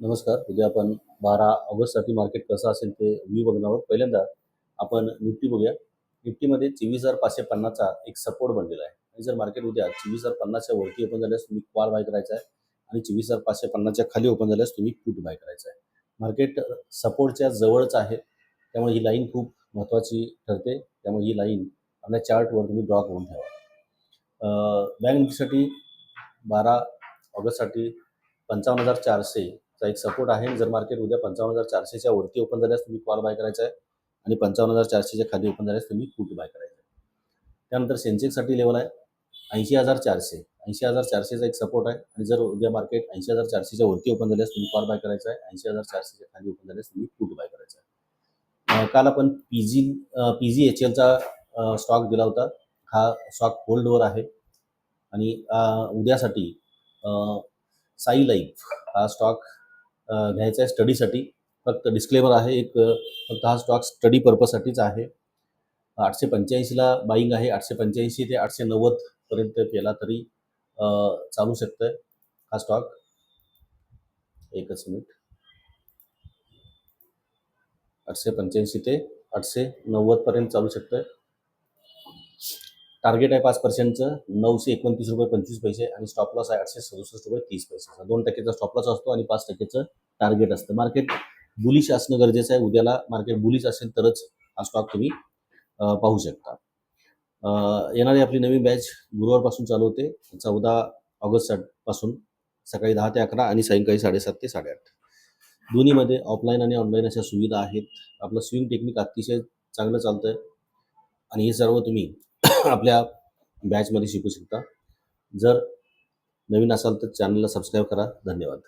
नमस्कार. उद्या आपण बारा ऑगस्टसाठी मार्केट कसं असेल ते व्ह्यू बघणार आहोत. पहिल्यांदा आपण निफ्टी बघूया. निफ्टीमध्ये चोवीस हजार पाचशे पन्नासचा एक सपोर्ट बनलेला आहे. आणि जर मार्केट उद्या चोवीस हजार पन्नासच्या वरती ओपन झाल्यास तुम्ही कॉल बाय करायचा आहे. आणि चोवीस हजार पाचशे पन्नासच्या खाली ओपन झाल्यास तुम्ही पुट बाय करायचा आहे. मार्केट सपोर्टच्या जवळच आहे. त्यामुळे ही लाईन खूप महत्त्वाची ठरते. त्यामुळे ही लाईन आपल्या चार्टवर तुम्ही ड्रॉ करून ठेवा. बँक निफ्टीसाठी बारा ऑगस्टसाठी पंचावन्न हजार चारशे चा एक सपोर्ट आहे. जर मार्केट उद्या पंचावन्न हजार चारशेच्या वरती ओपन झाल्यास तुम्ही कॉल बाय करायचा आहे? आणि पंचावन्न हजार चारशेच्या खाली ओपन झाल्यास तुम्ही पुट बाय करायचं आहे? त्यानंतर सेन्सेक्ससाठी लेवल आहे. ऐंशी हजार चारशे. ऐंशी हजार चारशेचा एक सपोर्ट आहे. आणि जर उद्या मार्केट ऐंशी हजार चारशेच्या वरती ओपन झाल्यास तुम्ही कॉल बाय करायचा आहे? ऐंशी हजार चारशेच्या खाली ओपन झाल्यास तुम्ही पुट बाय करायचा आहे? काल आपण P G P G H एलचा stock दिला होता. हा स्टॉक होल्डवर आहे. आणि उद्यासाठी साई लाईफ हा स्टॉक घ्यायचा आहे स्टडीसाठी. फक्त डिस्क्लेमर आहे एक फक्त हा स्टॉक स्टडी पर्पजसाठीच आहे. आठशे पंच्याऐंशीला बाईंग आहे. आठशे पंच्याऐंशी ते आठशे नव्वदपर्यंत केला तरी चालू शकतं हा स्टॉक एकच मिनिट आठशे पंच्याऐंशी ते आठशे नव्वदपर्यंत चालू शकतं टार्गेट आहे पाच पर्सेंटचं नऊशे एकोणतीस रुपये पंचवीस पैसे आणि स्टॉप लॉस आहे आठशे सदुसष्ट रुपये तीस पैसे. दोन टक्केचा स्टॉप लॉस असतो आणि पाच टक्केचं टार्गेट असतं. मार्केट बुलिश असणं गरजेचं आहे. उद्याला मार्केट बुलिश असेल तरच हा स्टॉक तुम्ही पाहू शकता. येणारी आपली नवीन बॅच गुरुवारपासून चालू होते. चौदा ऑगस्टपासून सकाळी दहा ते अकरा आणि सायंकाळी साडेसात ते साडेआठ. दोन्हीमध्ये ऑफलाईन आणि ऑनलाईन अशा सुविधा आहेत. आपलं स्विंग टेक्निक अतिशय चांगलं चालतं आहे आणि हे सर्व तुम्ही आपल्या बॅचमध्ये शिकू शकता. जर नवीन असाल तर चॅनलला सबस्क्राईब करा. धन्यवाद.